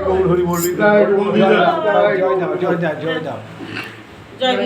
জয় Gour Hari বল জয় Gour জয় জয় জয় জয় জয়। জয়